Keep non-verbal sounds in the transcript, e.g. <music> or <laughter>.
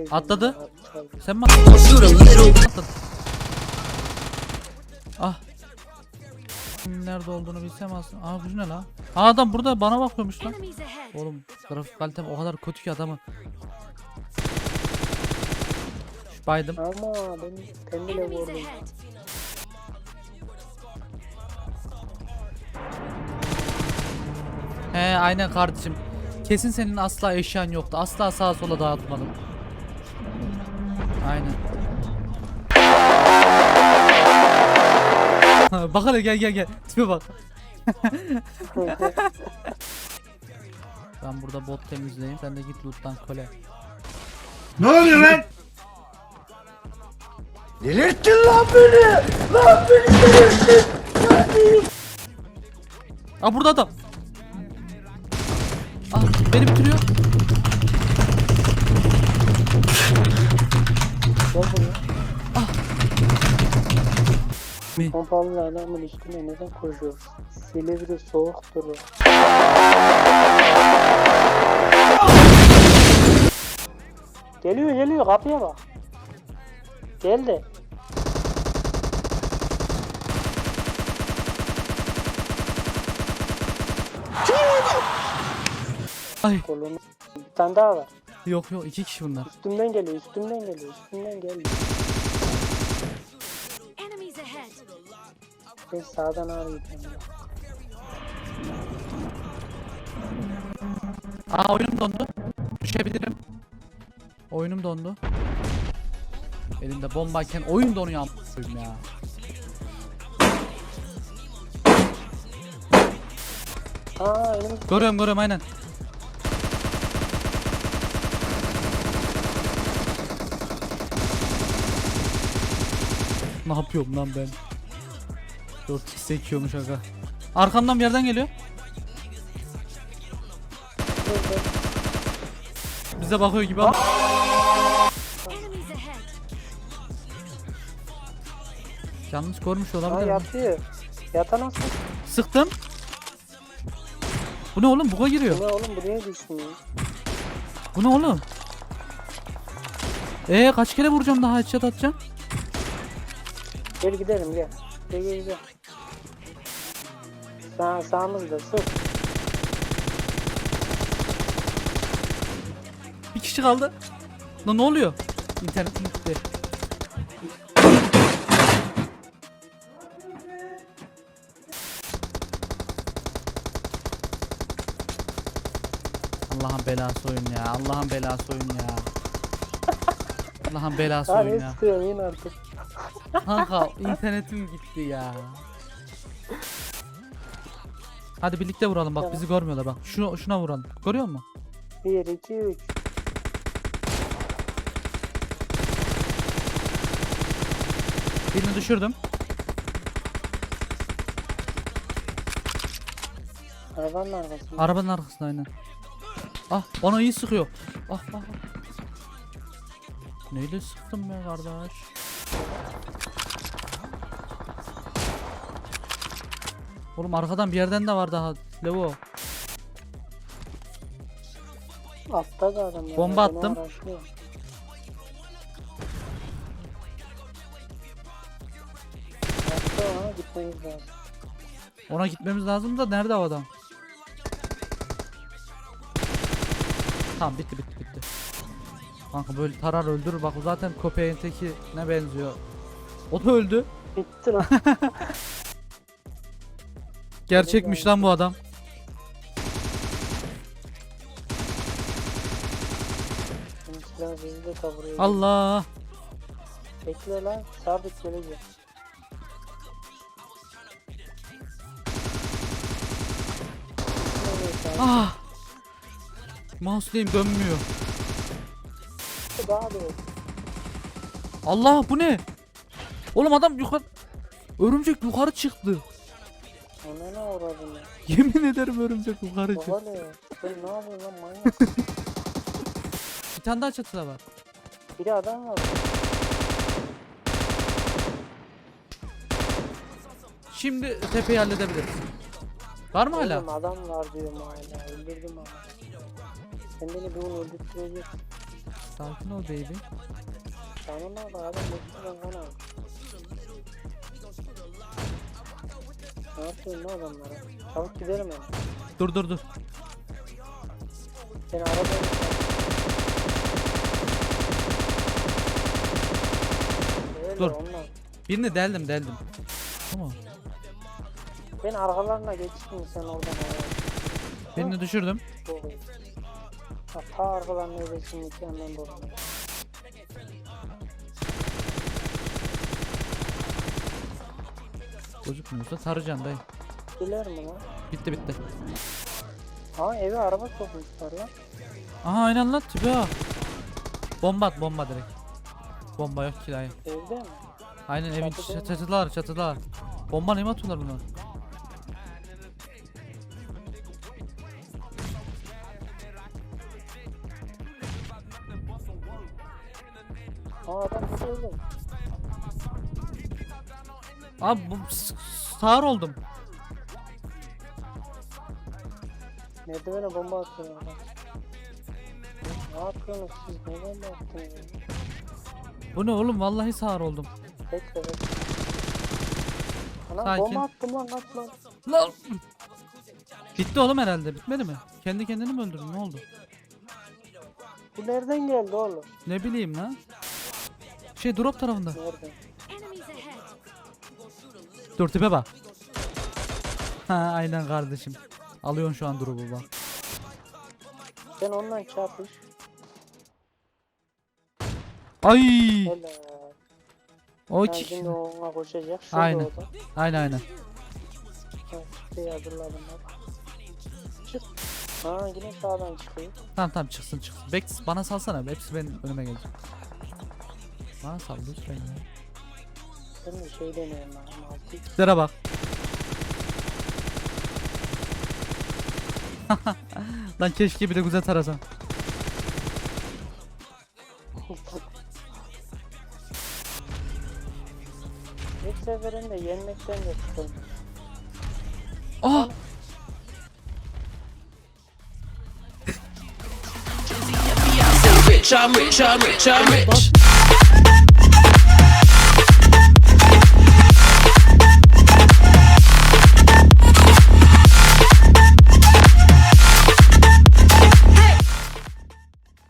sevdim Atladı. ya. Sen mi atladın? Atladın. Ah. Nerede olduğunu bilsem aslında. Aa bu ne la? Aa adam burada bana bakıyormuş lan. Enemies ahead. Oğlum grafik kalitem o kadar kötü ki adamı. Şu baydım. Ama ben kendine Enemies vurdum. ahead. He aynen kardeşim. Kesin senin asla eşyan yoktu. Asla sağa sola dağıtmadım. Aynen. bak hele gel gel gel. Tipe bak. Ben burada bot temizleyeyim. Sen de git loot'tan kole. Ne oluyor lan? Delirttin lan beni! Lan beni delirttin! Aa burada adam. Ah beni bitiriyor. Gel buraya. Mi? Pompalı adamın üstüne neden koşuyoruz? Silivri soğuktur. o. Geliyor geliyor kapıya bak. Geldi. Ay Kolunu. Bir tane daha var. Yok yok iki kişi bunlar. Üstümden geliyor, üstümden geliyor, üstümden geliyor. Enemies ahead. Ben sağdan arayacağım. Aa oyunum dondu. Düşebilirim. Oyunum dondu. Elimde bombayken oyun donuyor a**ayım ya. Aa Görüyorum görüyorum aynen. Ne yapıyorum lan ben? 4 sekiyormuş aga. Arkamdan bir yerden geliyor. Bize bakıyor gibi ama. Yanlış görmüş olabilir. mi? yatıyor. Yatan nasıl? Sıktım. Bu ne oğlum? Buga giriyor. Bu ne oğlum buraya düşmüyor. Bu ne oğlum? Ee kaç kere vuracağım daha headshot atacağım? Gel gidelim gel. Gel gel gel. Sağ, sağımızda sık. Bir kişi kaldı. Lan ne oluyor? İnternetim gitti. Allah'ın belası oyun ya. Allah'ın belası oyun ya. Allah'ın belası oyun ya. istiyorsun yine artık. Kanka internetim gitti ya. Hadi birlikte vuralım bak Tamam. bizi görmüyorlar bak. Şunu şuna vuralım. Görüyor musun? 1, 2, 3. Birini düşürdüm. Arabanın arkasında. Arabanın arkasında aynen. Ah bana iyi sıkıyor. Ah ah. ah. Neyle sıktım be kardeş? Oğlum arkadan bir yerden de var daha. Levo. Altta da adam ya. Bomba Beni attım. Altta ona gitmemiz lazım. Ona gitmemiz lazım da nerede o adam? Tamam bitti bitti bitti. Kanka böyle tarar öldürür bak o zaten köpeğin teki ne benziyor. O da öldü. Bitti lan. <laughs> Gerçekmiş lan bu adam. Benim silah bizi de kavuruyor. Allah. Bekle lan. Sabit gelecek. Ah. Mouse'layım dönmüyor. Daha. Allah bu ne? Oğlum adam yukarı Örümcek yukarı çıktı. Ona ne uğradın ya? Yemin ederim örümcek yukarı çıktı. Baba ne? Sen ne yapıyorsun lan manyak? <laughs> Bir tane daha çatıda var. Biri adam var. Şimdi tepeyi halledebiliriz. Var mı hala? Oğlum adam var diyorum hala. Öldürdüm ama. Sen beni bir onu öldürteceksin. Sakin ol baby. Canım abi adam kan abi. Ne yapıyorsun lan adamlara? Çabuk gidelim hemen. Dur dur dur. Seni arabaya Öyle Dur. Onlar. Birini deldim deldim. Tamam. Ben arkalarına geçtim sen oradan oraya. Birini düşürdüm. İyi. Ha, ta arkalarına geçtim iki yandan dolanıyor. Gözükmüyorsa tarayacaksın dayı. Gider mi lan? Bitti bitti. Ha eve araba sokmuşlar lan. Aha aynen lan tipe ha. Bomba at bomba direkt. Bomba yok ki dayı. Evde mi? Aynen evin Çatıda mı? çatılar çatılar. Bomba ne mi atıyorlar bunlar? Ha adam gidiyordu. Abi bu sağır oldum. Merdivene bomba atıyor adam. Ne yapıyorsunuz siz? Ne bomba attınız? Bu ne oğlum vallahi sağır oldum. Bekle bekle. Ana Sakin. bomba attım lan kaç lan. Lan. Bitti oğlum herhalde bitmedi mi? Kendi kendini mi öldürdün ne oldu? Bu nereden geldi oğlum? Ne bileyim lan. Şey drop tarafında. Nereden? Dur tipe bak. Ha aynen kardeşim. Alıyorsun şu an drop'u bak. Sen ondan çarpış. Ay! Helal. O şimdi ona koşacak. Şurada Aynen. o da. Aynen aynen. Ha, çıktı. Çık. Ha yine sağdan çıkıyor. Tamam tamam çıksın çıksın. Bek bana salsana. Hepsi benim önüme gelecek. Bana sal lütfen ya. Ben de şey deniyorum. Tiplere bak. <laughs> Lan keşke bir de güzel tarasan. İlk <laughs> seferinde yenmekten de sıkıldım. Ah! rich, I'm rich, I'm rich, I'm rich.